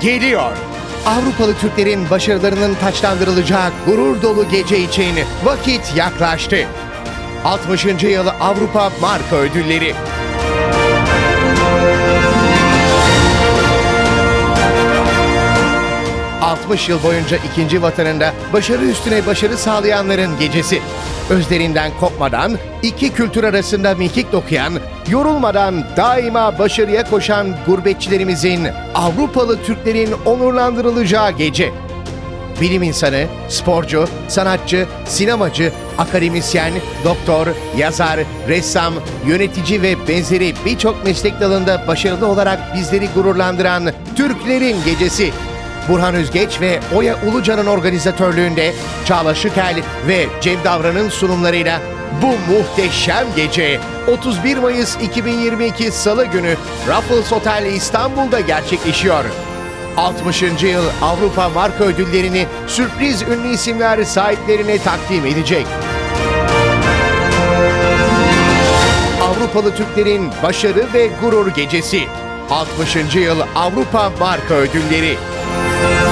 geliyor. Avrupalı Türklerin başarılarının taçlandırılacağı gurur dolu gece için vakit yaklaştı. 60. yıl Avrupa Marka Ödülleri. ...60 yıl boyunca ikinci vatanında başarı üstüne başarı sağlayanların gecesi. Özlerinden kopmadan, iki kültür arasında mekik dokuyan, yorulmadan daima başarıya koşan gurbetçilerimizin, Avrupalı Türklerin onurlandırılacağı gece. Bilim insanı, sporcu, sanatçı, sinemacı, akademisyen, doktor, yazar, ressam, yönetici ve benzeri birçok meslek dalında başarılı olarak bizleri gururlandıran Türklerin Gecesi. Burhan Özgeç ve Oya Ulucan'ın organizatörlüğünde Çağla Şükel ve Cem Davran'ın sunumlarıyla bu muhteşem gece 31 Mayıs 2022 Salı günü Raffles Otel İstanbul'da gerçekleşiyor. 60. yıl Avrupa Marka Ödülleri'ni sürpriz ünlü isimler sahiplerine takdim edecek. Avrupalı Türklerin başarı ve gurur gecesi. 60. yıl Avrupa Marka Ödülleri. Thank you.